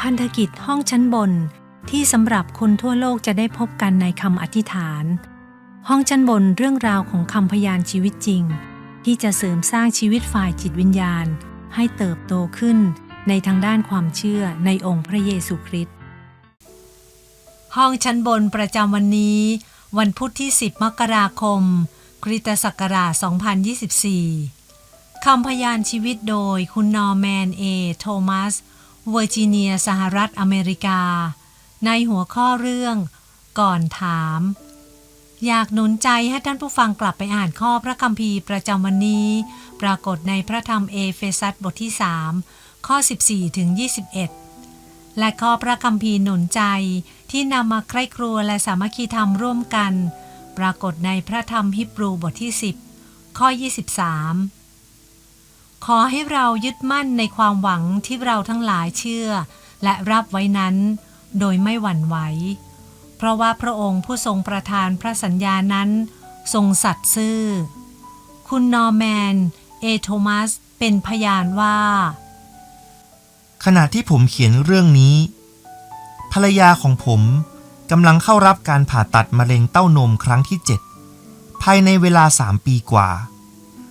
พันธกิจห้องชั้นบนที่สำหรับคนทั่วโลกจะได้พบกันในคำอธิษฐาน ห้องชั้นบนเรื่องราวของคำพยานชีวิตจริง ที่จะเสริมสร้างชีวิตฝ่ายจิตวิญญาณ ให้เติบโตขึ้นในทางด้านความเชื่อในองค์พระเยซูคริสต์ห้องชั้นบนประจำวันนี้ วันพุธที่ 10 มกราคม คริสตศักราช 2024 คำพยานชีวิตโดยคุณนอร์แมนเอ โทมัส เวอร์จิเนียสหรัฐอเมริกา ในหัวข้อเรื่อง ก่อนถาม อยากหนุนใจให้ท่านผู้ฟังกลับไปอ่านข้อพระคัมภีร์ประจำวันนี้ ปรากฏในพระธรรมเอเฟซัสบทที่ 3 ข้อ 14ถึง21 และข้อพระคัมภีร์หนุนใจที่นำมาใคร่ครัวและสามัคคีธรรมร่วมกัน ปรากฏในพระธรรมฮิบรูบทที่ 10 ข้อ 23 ขอให้เรายึดมั่นในความหวังที่เราทั้งหลายเชื่อ และรับไว้นั้น โดยไม่หวั่นไหว เพราะว่าพระองค์ผู้ทรงประทานพระสัญญานั้น ทรงสัตย์ซื่อ คุณนอร์แมน เอโทมัส เป็นพยานว่า ขณะที่ผมเขียนเรื่องนี้ ภรรยาของผมกำลังเข้ารับการผ่าตัดมะเร็งเต้านมครั้งที่ 7 ภายในเวลา 3 ปีกว่า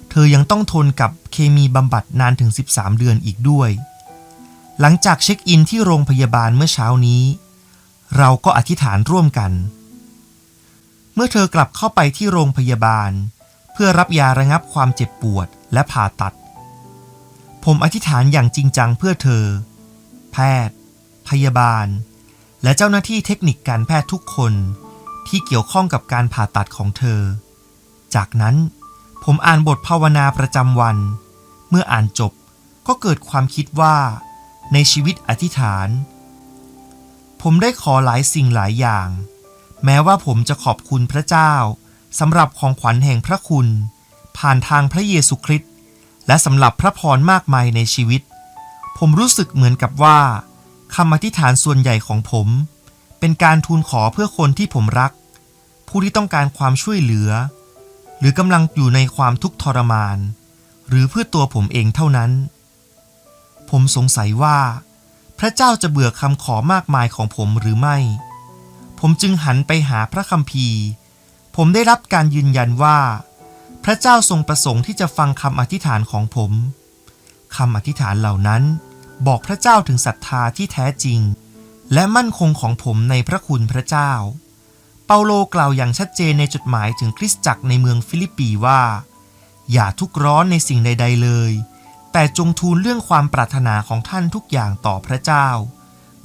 เธอยังต้องทนกับเคมีบำบัดนานถึง 13 เดือนอีกด้วย หลังจากเช็คอินที่โรงพยาบาลเมื่อเช้านี้ เราก็อธิษฐานร่วมกัน เมื่อเธอกลับเข้าไปที่โรงพยาบาล เพื่อรับยาระงับความเจ็บปวดและผ่าตัด ผมอธิษฐานอย่างจริงจังเพื่อเธอ แพทย์ พยาบาล และเจ้าหน้าที่เทคนิคการแพทย์ทุกคนที่เกี่ยวข้องกับการผ่าตัดของเธอ จากนั้น ผมอ่านบทภาวนาประจำวัน เมื่ออ่านจบก็เกิดความคิดว่า ในชีวิตอธิษฐาน ผมได้ขอหลายสิ่งหลายอย่าง แม้ว่าผมจะขอบคุณพระเจ้าสำหรับของขวัญแห่งพระคุณ ผ่านทางพระเยซูคริสต์และสำหรับพระพรมากมายในชีวิต ผมรู้สึกเหมือนกับว่าคำอธิษฐานส่วนใหญ่ของผม เป็นการทูลขอเพื่อคนที่ผมรัก ผู้ที่ต้องการความช่วยเหลือ หรือกำลังอยู่ในความทุกข์ทรมาน หรือเพื่อตัวผมเองเท่านั้น ผมสงสัยว่า พระเจ้าจะเบื่อคำขอมากมายของผมหรือไม่ ผมจึงหันไปหาพระคัมภีร์ ผมได้รับการยืนยันว่า พระเจ้าทรงประสงค์ที่จะฟังคำอธิษฐานของผมคำอธิษฐานเหล่านั้น บอกพระเจ้าถึงศรัทธาที่แท้จริง และมั่นคงของผมในพระคุณพระเจ้า เปาโลกล่าวอย่างชัดเจนในจดหมายถึงคริสตจักรในเมืองฟิลิปปีว่า อย่าทุกร้อนในสิ่งใด ๆเลย แต่จงทูลเรื่องความปรารถนาของท่านทุกอย่างต่อพระเจ้า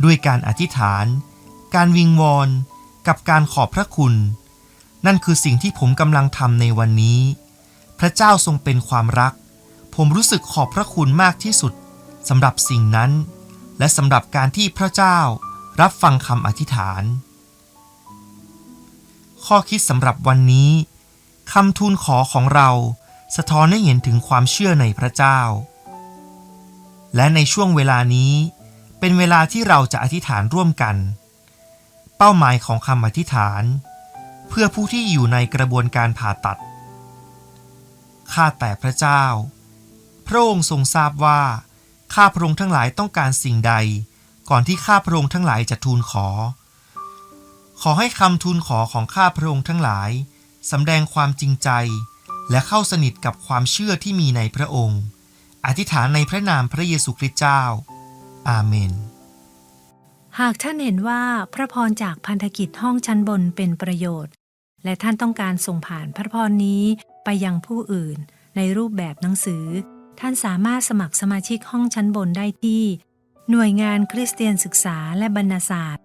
ด้วยการอธิษฐาน การวิงวอน กับการขอบพระคุณ นั่นคือสิ่งที่ผมกำลังทำในวันนี้ พระเจ้าทรงเป็นความรัก ผมรู้สึกขอบพระคุณมากที่สุดสำหรับสิ่งนั้น และสำหรับการที่พระเจ้ารับฟังคำอธิษฐาน ข้อคิดสำหรับวันนี้คำทูลขอของเราสะท้อนให้เห็นถึงความเชื่อในพระเจ้า และในช่วงเวลานี้เป็นเวลาที่เราจะอธิษฐานร่วมกัน เป้าหมายของคำอธิษฐาน เพื่อผู้ที่อยู่ในกระบวนการผ่าตัด ข้าแต่พระเจ้า พระองค์ทรงทราบว่า ข้าพระองค์ทั้งหลายต้องการสิ่งใด ก่อนที่ข้าพระองค์ทั้งหลายจะทูลขอ ขอให้คำทูลขอของข้าพระองค์ทั้งหลายสำแดงความจริงใจ และเข้าสนิทกับความเชื่อที่มีในพระองค์ อธิษฐานในพระนามพระเยซูคริสต์เจ้า อาเมน หากท่านเห็นว่าพระพรจากพันธกิจห้องชั้นบนเป็นประโยชน์ และท่านต้องการส่งผ่านพระพรนี้ไปยังผู้อื่น ในรูปแบบหนังสือ ท่านสามารถสมัครสมาชิกห้องชั้นบนได้ที่ หน่วยงานคริสเตียนศึกษาและบรรณศาสตร์